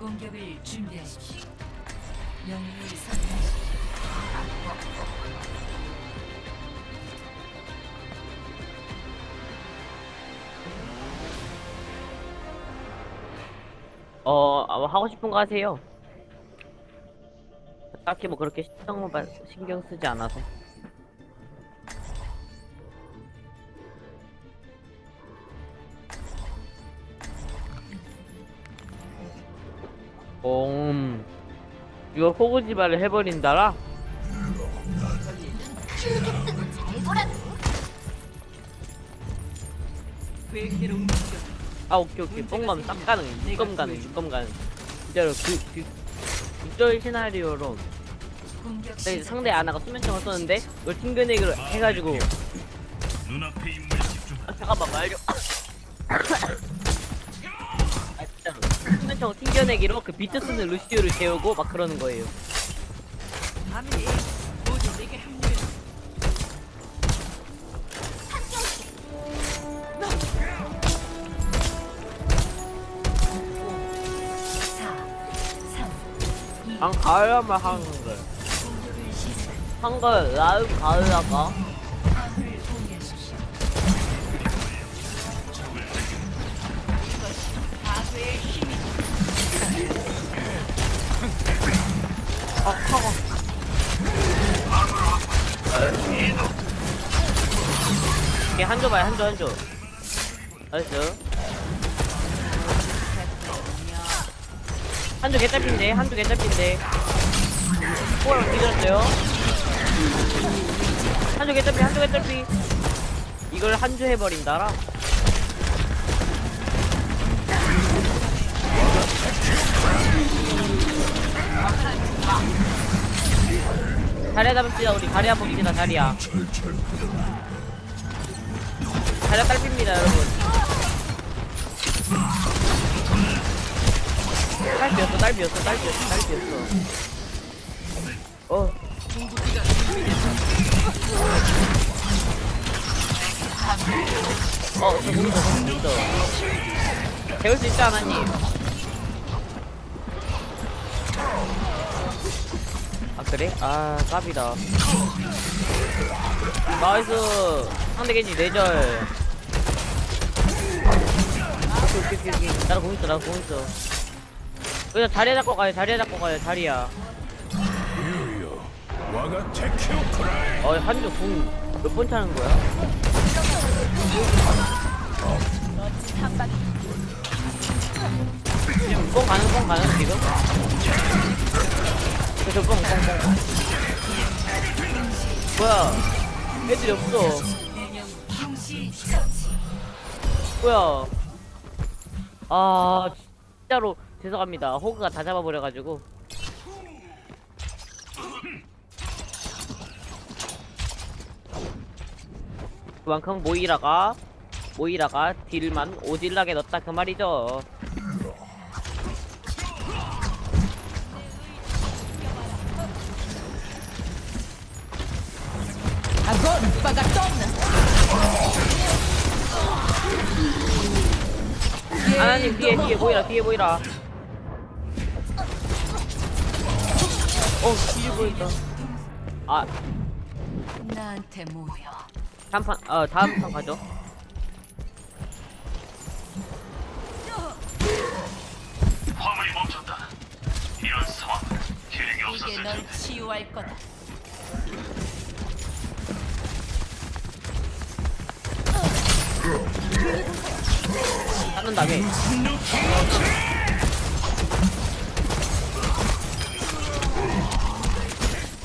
공격을 준비하십시오. 영웅을 선택하십시오. 어, 아, 하고 싶은 거 하세요. 딱히 뭐 그렇게 신경 쓰지 않아서. 음, 이거 호구지발을 해버린다라? 움직여. 아, 오케이, 오케이. 뽕감 딱 가능. 육검 가능, 육검 가능. 진짜로 그, 그, 국절 시나리오로 공격 네, 시작. 상대 아나가 수면총을 쏘는데 이걸 튕겨내기로 해가지고 집중. 아, 잠깐만 말려 수면총 튕겨내기로 그 비트 쓰는 루시우를 재우고 막 그러는 거예요 안 가야만 하는 시작. 한걸 라우 가을라가 한조 봐요 한조 한조. 나이스. 한조 개딸핀데 한조 개딸핀데. 호랑 뒤졌어요? 한조 개딸피 한조 개딸피 이걸 한조 해버린다라? 자리야 잡읍시다 우리. 자리야 봅시다 자리야 자리야 딸핍니다 여러분. 딸피였어 딸피였어 딸피였어 딸피였어. 어. 어, 저저 공도 배울 수 있지 않았니? 아 그래? 아 깝이다 나이스 상대 겐지 내절 오케이 오케이 오케이 오케이 나랑 공 있어 나랑 공 있어 그냥 자리에 잡고 가요 자리에 잡고 가요 자리야 와가 테키오크라이. 어 한조 공몇 번 차는 거야? 뽕 가는 뽕 가는 지금? 뽕뽕 뭐야? 애들이 없어. 뭐야? 아 진짜로 죄송합니다. 호그가 다 잡아버려가지고. 그만큼 모이라가 모이라가 딜만 오질나게 넣었다 그 말이죠 하나님 뒤에 뒤에 보이라 뒤에 보이라 어 뒤에 보인다 아 나한테 모여. 다음 판, 어, 다음 판 가죠. 화물이 멈췄다. 이런 상황. 이게 없었을 널 텐데. 치유할 거다. 하는 다음에.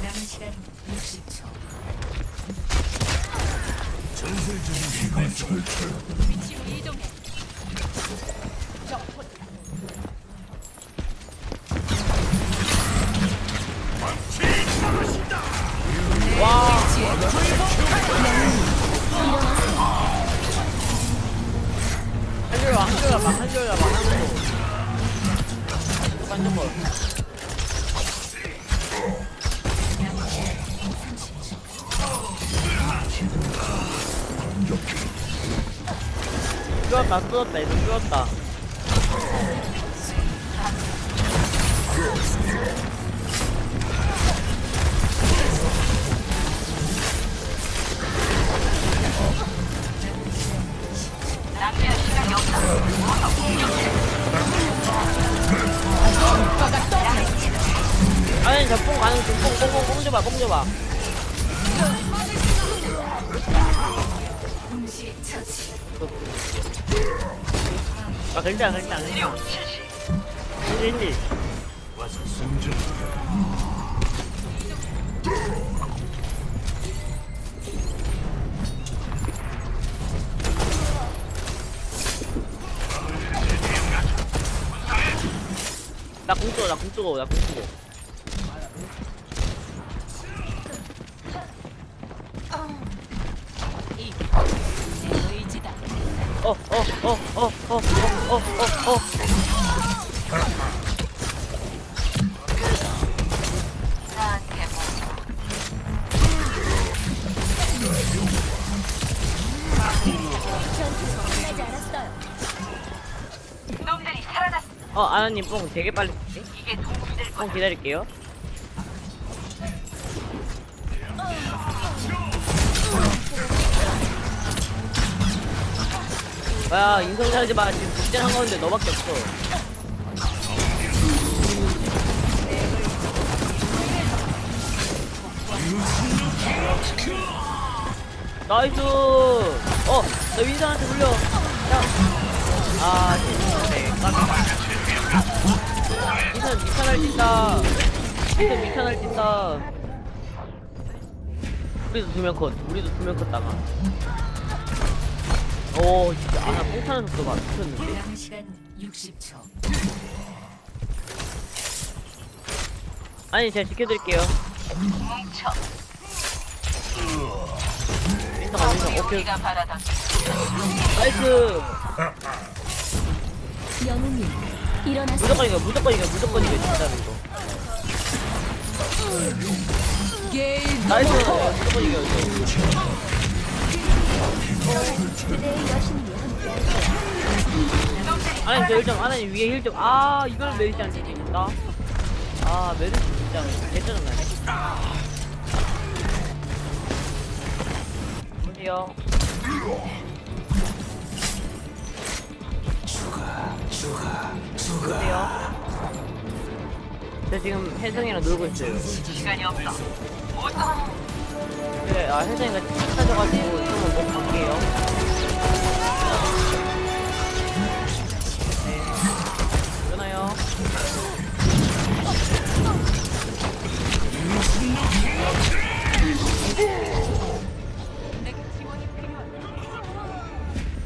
남은 시간 60초. 위치로 이동해. 와! 줄, 한 줄, 막, 한 줄, 막, 한 줄. 완전 뭐. 뚫었다, 뚫었다, 이거 뚫었다. 아니 저뽕 가는 뽕뽕뽕뽕 줘봐 뽕 줘봐. 아 글자 글자 글자 힌디 힌디 나공 쏘고, 나공 쏘고. 내 의지다. 어, 어, 어, 어, 어, 어, 어, 어, 어. 어, 아나님 뽕 되게 빨리 쓰지? 뽕 기다릴게요. 야, 인성하지 마. 지금 국제 한가운데 너밖에 없어. 나이스! 어, 나 윈선한테 물려. 야. 아, 진짜. 미션 할 뛴다. 미션 할 뛴다. 우리도 두명 컷. 우리도 두명컷 당하. 오, 진짜. 아, 나 뽕 타는 속도가 미쳤는데. 남은 시간 60초. 아니, 제가 지켜드릴게요. 민서가 민서, 오케이. 나이스! 영웅님 일어나세요. 무조건 이겨, 무조건 이겨, 무조건 이겨, 진짜로 이거. 나이스! 무조건 이겨, 이거. 그대의 여신이 함께 아니, 저 1점, 아니, 위에 1점. 아, 이걸 메리지 안 지킨다. 아, 메리지 진짜 개짜증나네. 보세요. 보세요. 저 지금 혜성이랑 놀고 있어요. 시간이 없어. 그래, 아, 혜성이가 찾아가지고 좀만 못 갈게요. 네. 끊어요.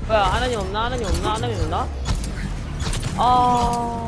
뭐야, 하나님 없나? 하나님 없나? 하나님 없나? 아.